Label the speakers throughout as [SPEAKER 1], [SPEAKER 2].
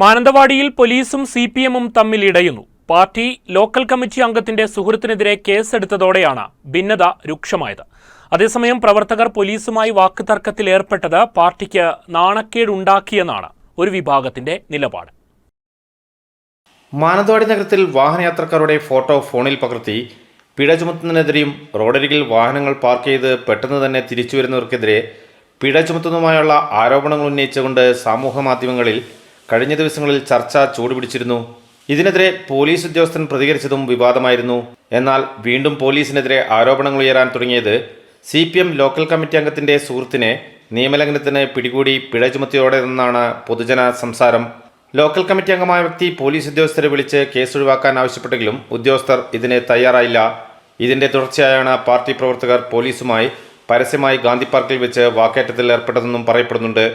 [SPEAKER 1] മാനന്തവാടിയിൽ പോലീസും C P എമ്മും തമ്മിൽ ഇടയുന്നു. പാർട്ടി ലോക്കൽ കമ്മിറ്റി അംഗത്തിന്റെ സുഹൃത്തിനെതിരെ കേസെടുത്തതോടെയാണ് ഭിന്നത രൂക്ഷമായത്. അതേസമയം പ്രവർത്തകർ പോലീസുമായി വാക്കുതർക്കത്തിൽ ഏർപ്പെട്ടത് പാർട്ടിക്ക് നാണക്കേടുണ്ടാക്കിയെന്നാണ് ഒരു വിഭാഗത്തിന്റെ നിലപാട്.
[SPEAKER 2] മാനന്തവാടി നഗരത്തിൽ വാഹനയാത്രക്കാരുടെ ഫോട്ടോ ഫോണിൽ പകർത്തി പിഴ ചുമത്തുന്നതിനെതിരെയും റോഡരികിൽ വാഹനങ്ങൾ പാർക്ക് ചെയ്ത് പെട്ടെന്ന് തന്നെ തിരിച്ചു വരുന്നവർക്കെതിരെ പിഴ ചുമത്തുന്നതുമായുള്ള ആരോപണങ്ങൾ ഉന്നയിച്ചുകൊണ്ട് സമൂഹ മാധ്യമങ്ങളിൽ കഴിഞ്ഞ ദിവസങ്ങളിൽ ചർച്ച ചൂടുപിടിച്ചിരുന്നു. ഇതിനെതിരെ പോലീസ് ഉദ്യോഗസ്ഥൻ പ്രതികരിച്ചതും വിവാദമായിരുന്നു. എന്നാൽ വീണ്ടും പോലീസിനെതിരെ ആരോപണങ്ങൾ ഉയരാൻ തുടങ്ങിയത് C P M local committee അംഗത്തിന്റെ സുഹൃത്തിനെ നിയമലംഘനത്തിന് പിടികൂടി പിഴ ചുമത്തിയോടെ നിന്നാണ് പൊതുജന സംസാരം. ലോക്കൽ കമ്മിറ്റി അംഗമായ വ്യക്തി പോലീസ് ഉദ്യോഗസ്ഥരെ വിളിച്ച് കേസ് ഒഴിവാക്കാൻ ആവശ്യപ്പെട്ടെങ്കിലും ഉദ്യോഗസ്ഥർ ഇതിന് തയ്യാറായില്ല. ഇതിന്റെ തുടർച്ചയായാണ് പാർട്ടി പ്രവർത്തകർ പോലീസുമായി പരസ്യമായി ഗാന്ധി പാർക്കിൽ വെച്ച് വാക്കേറ്റത്തിൽ ഏർപ്പെട്ടതെന്നും പറയപ്പെടുന്നുണ്ട്.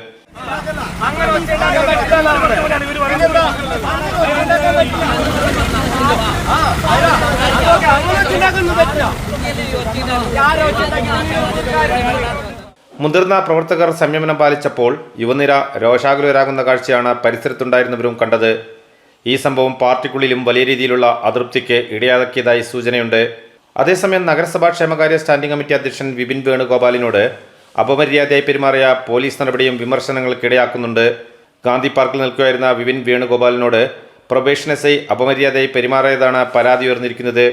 [SPEAKER 2] മുതിർന്ന പ്രവർത്തകർ സംയമനം പാലിച്ചപ്പോൾ യുവനിര രോഷാകുലരാകുന്ന കാഴ്ചയാണ് പരിസരത്തുണ്ടായിരുന്നവരും കണ്ടത്. ഈ സംഭവം പാർട്ടിക്കുള്ളിലും വലിയ രീതിയിലുള്ള അതൃപ്തിക്ക് ഇടയാക്കിയതായി സൂചനയുണ്ട്. അതേസമയം നഗരസഭാ ക്ഷേമകാര്യ സ്റ്റാൻഡിംഗ് കമ്മിറ്റി അധ്യക്ഷൻ വിപിൻ വേണുഗോപാലിനോട് അപമര്യാദയായി പെരുമാറിയ പോലീസ് നടപടിയും വിമർശനങ്ങൾക്കിടയാക്കുന്നുണ്ട് ഗാന്ധി പാർക്കിൽ നിൽക്കുകയായിരുന്ന വിപിൻ വേണുഗോപാലിനോട് പ്രൊബേഷൻ എസ് ഐ അപമര്യാദയായി പെരുമാറിയതാണ് പരാതി ഉയർന്നിരിക്കുന്നത്.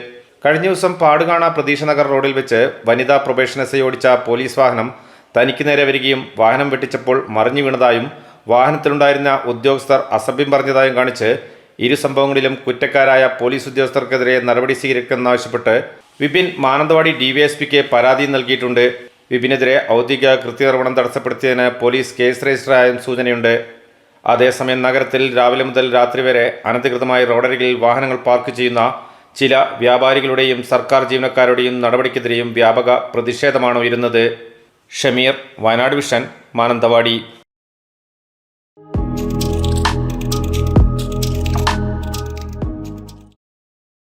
[SPEAKER 2] കഴിഞ്ഞ ദിവസം പാടുകാണ പ്രതീക്ഷ നഗർ റോഡിൽ വെച്ച് വനിതാ പ്രൊബേഷൻ എസ് ഐ ഓടിച്ച പോലീസ് വാഹനം തനിക്ക് നേരെ വരികയും വാഹനം വെട്ടിച്ചപ്പോൾ മറിഞ്ഞു വീണതായും വാഹനത്തിലുണ്ടായിരുന്ന ഉദ്യോഗസ്ഥർ അസഭ്യം പറഞ്ഞതായും കാണിച്ച് ഇരു സംഭവങ്ങളിലും കുറ്റക്കാരായ പോലീസ് ഉദ്യോഗസ്ഥർക്കെതിരെ നടപടി സ്വീകരിക്കണമെന്നാവശ്യപ്പെട്ട് Vipin Mananthavady D V S പിക്ക് പരാതി നൽകിയിട്ടുണ്ട്. വിപിനെതിരെ ഔദ്യോഗിക കൃത്യനിർവഹണം തടസ്സപ്പെടുത്തിയതിന് പോലീസ് കേസ് രജിസ്റ്ററായും സൂചനയുണ്ട്. അതേസമയം നഗരത്തിൽ രാവിലെ മുതൽ രാത്രി വരെ അനധികൃതമായി റോഡരികിൽ വാഹനങ്ങൾ പാർക്ക് ചെയ്യുന്ന ചില വ്യാപാരികളുടെയും സർക്കാർ ജീവനക്കാരുടെയും നടപടിക്കെതിരെയും വ്യാപക പ്രതിഷേധമാണ് ഉയരുന്നത്. ഷമീർ വയനാട് വിഷൻ മാനന്തവാടി.